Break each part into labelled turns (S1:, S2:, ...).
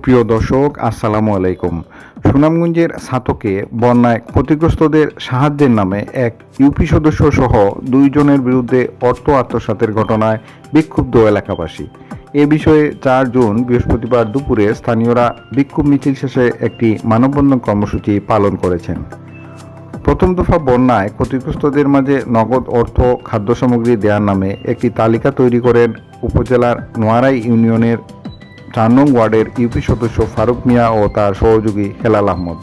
S1: সুপ্রিয় দর্শক, আসসালামু আলাইকুম। সুনামগঞ্জের সাতকে বন্যায় ক্ষতিগ্রস্তদের সাহায্যের নামে এক ইউপি সদস্য সহ দুইজনের বিরুদ্ধে অর্থ আত্মসাতের ঘটনায় বিক্ষুব্ধ এলাকাবাসী। এ বিষয়ে চার জুন বৃহস্পতিবার দুপুরে স্থানীয়রা বিক্ষোভ মিছিল শেষে একটি মানববন্ধন কর্মসূচি পালন করেছেন। প্রথম দফা বন্যায় ক্ষতিগ্রস্তদের মাঝে নগদ অর্থ খাদ্য সামগ্রী দেওয়ার নামে একটি তালিকা তৈরি করেন উপজেলার নোয়ারাই ইউনিয়নের চার নং ওয়ার্ডের ইউপি সদস্য ফারুক মিয়া ও তার সহযোগী হেলাল আহমদ।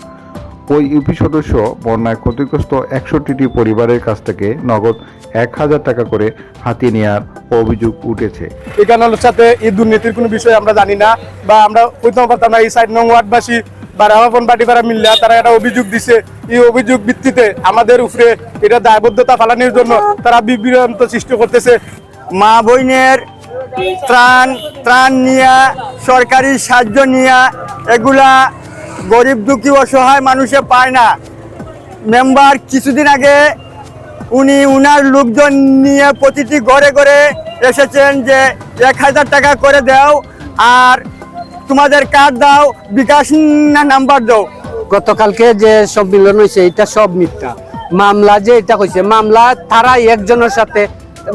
S1: ওই ইউপি সদস্য বন্যায় ক্ষতিগ্রস্ত একষট্টিটি পরিবারের কাছ থেকে নগদ এক হাজার টাকা করে হাতিয়ে নেওয়ার অভিযোগ উঠেছে।
S2: এখানের সাথে এই দুর্নীতির কোনো বিষয় আমরা জানি না বা আমরা প্রথম পারতাম না এই সাইড নং ওয়ার্ডবাসী বা রামাপন পার্টিপাড়া মিল্লা, তারা একটা অভিযোগ দিছে। এই অভিযোগ ভিত্তিতে আমাদের উপরে এটা দায়বদ্ধতা ফালানোর জন্য তারা বিভ্রান্ত সৃষ্টি করতেছে।
S3: মা বইনের ত্রাণ ত্রাণ নিয়া সরকারি সাহায্য নিয়ে এগুলা গরিব দুঃখী অসহায় মানুষে পায় না। মেম্বার কিছুদিন আগে উনি উনার লোকজন নিয়ে প্রতিটি ঘরে ঘরে এসেছেন যে এক হাজার টাকা করে দাও আর তোমাদের কার্ড দাও, বিকাশ নাম্বার দাও।
S4: গতকালকে যে সব মিলন হয়েছে, এটা সব মিথ্যা। মামলা যে এটা কইছে, মামলা তারা একজনের সাথে,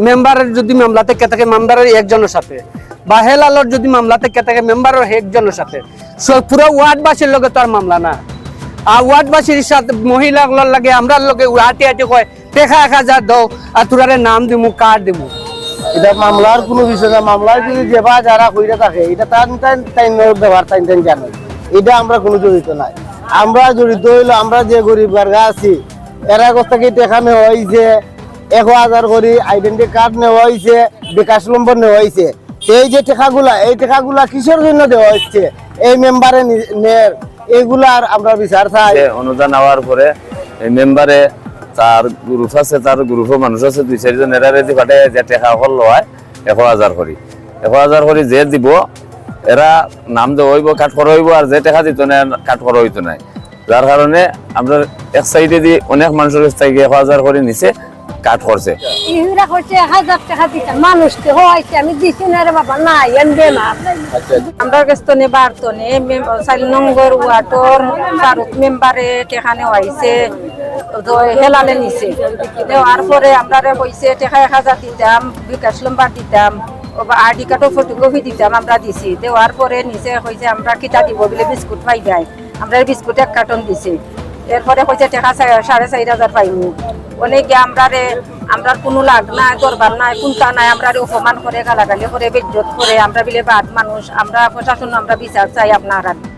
S4: মেম্বারের যদি মামলা থেকে থাকে মেম্বারের একজনের সাথে। বা হেলালর যদি মামলা থেকে থাকে মেম্বারের একজনের সাথে। পুরো ওয়ার্ডবাসীর লগে তো আর মামলা না। আর ওয়ার্ডবাসীর সাথে মহিলাগুলোর লাগে আমরা লগে হাঁটি হাঁটি কয় টেকা এক হাজার দাও, আর তোরারে নাম দিমু কার্ড দিমু?
S5: এটা মামলার কোনো বিষয় না মামলার যদি যেবা যারা কইরা থাকে, এটা তার তাই তাই ব্যবহার তাই তাই জানে। এটা আমরা কোনো জড়িত নাই। আমরা জড়িত হইল, আমরা যে গরিব গার্গা আছি, এরা কাছ থেকে টাকা নেওয়া হয়েছে এক হাজার করে আইডেন্টি কার্ড নেওয়া হয়েছে বিকাশ নম্বর নেওয়া হয়েছে এই যে টাকাগুলা, এই টাকাগুলা কিসের জন্য দেওয়া হচ্ছে? এই মেম্বারে নের এগুলার আমরা বিচার চাই।
S6: অনুদান নেওয়ার পরে এই মেম্বারে তার গ্রুপ আছে তার গ্রুপও মানুষ আছে, দুই, চারজন এরা রেজি পাঠে যে টেকা হল হয় এক হাজার করি এক হাজার করি যে দিব, এরা নাম দেওয়া কাট করা হইব, আর যে টেকা দিত না কাট করা হইতো নাই। যার কারণে আমরা এক সাইডে দিয়ে অনেক মানুষের থেকে এক হাজার করে নিচে কাট করছে
S7: ইহুরা হচ্ছে হাজার টাকা দিতাম মানুষকে হয়েছে আমি দিছি না রে বাবা নাই এনবে না আমরা কাছে তো নেবার তো নে নম্বর ফারুক মেম্বারে টেখানে হয়েছে হেলালে নিছে। দেওয়ার পরে আমরা রে কইছে টেকা এক হাজার দিতাম বিকাশ নম্বর দিতাম আইডি কার্ডও ফটোকপি দিতাম আমরা দিছি। দেওয়ার পরে নিচে কইছে আমরা কিতা দিব বলে বিস্কুট পাই যায় আমরা বিস্কুট এক কার্টন দিছি। এরপরে কইছে টাকা সাড়ে চার হাজার পাইমু অনেকে আমরা রে আমরা কোনো লাগ নাই, দরবার নাই কোনটা নাই আমরা রে অপমান করে, গালাগালি করে, বেজ্জত করে, আমরা বিলে বাদ মানুষ, আমরা প্রশাসন, আমরা বিচার চাই আপনারা